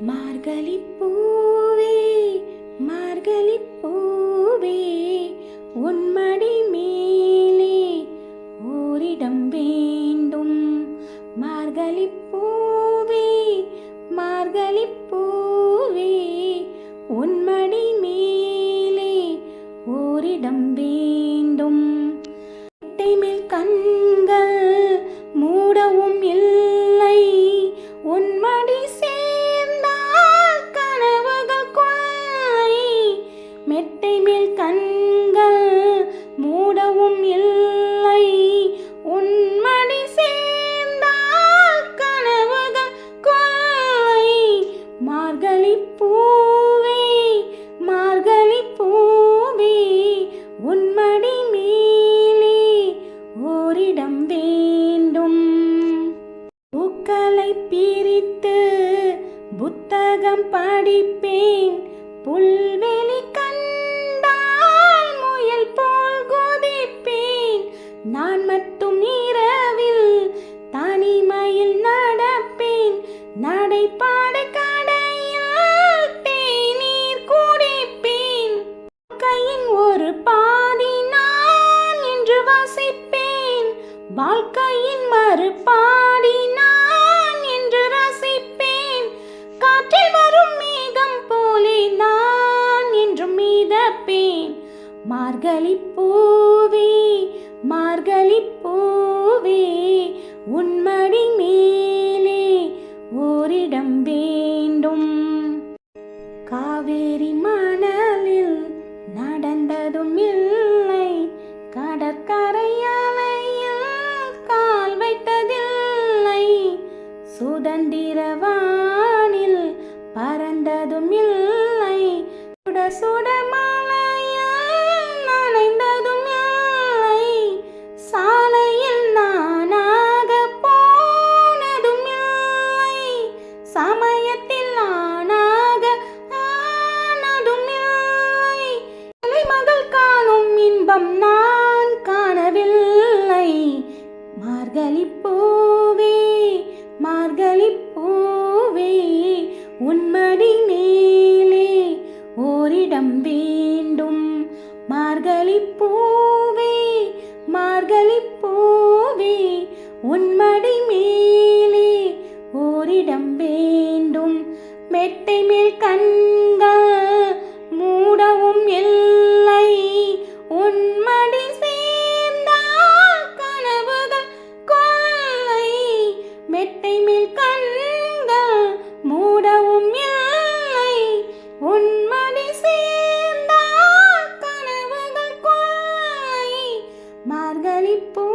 மார்கழி பூவே மார்கழி பூவே உன்மடி மேலே ஓரிடம் வேண்டும். மார்கழி பூவே மார்கழி பூவே வேதம் படிப்பேன். புல்வெளி கண்டால் முயல் போல் குதிப்பேன். நான் மட்டும் இரவில் தனிமையில் நடப்பேன். நடைபாடு கடையில் தேநீர் குடிப்பேன். வாழ்க்கையின் ஒரு பாதி நான் என்று வாசிப்பேன். வாழ்க்கையின் மறுபாடி நான் மீதப்பேன் மார்கழி பூவே மார்கழி பூவே உன்மடி மேலே ஓரிடம் வேண்டும். காவேரி மணலில் நடந்ததும் இல்லை. கடற்கரையாலையில் கால் வைத்ததில்லை. சுதந்திரவானில் பறந்ததும் இல்லை. சுட சுட மலையில் நனைந்ததும் இல்லை. சாலையில் நானாக போனதும் இல்லை. சமயத்தில் நானாக ஆனதும் இல்லை. மகள் காணும் இன்பம் நான் காணவில்லை. மார்கழி பூவே மார்கழி மார்கழி பூவே மார்கழி பூவே உன்மடி mariposa.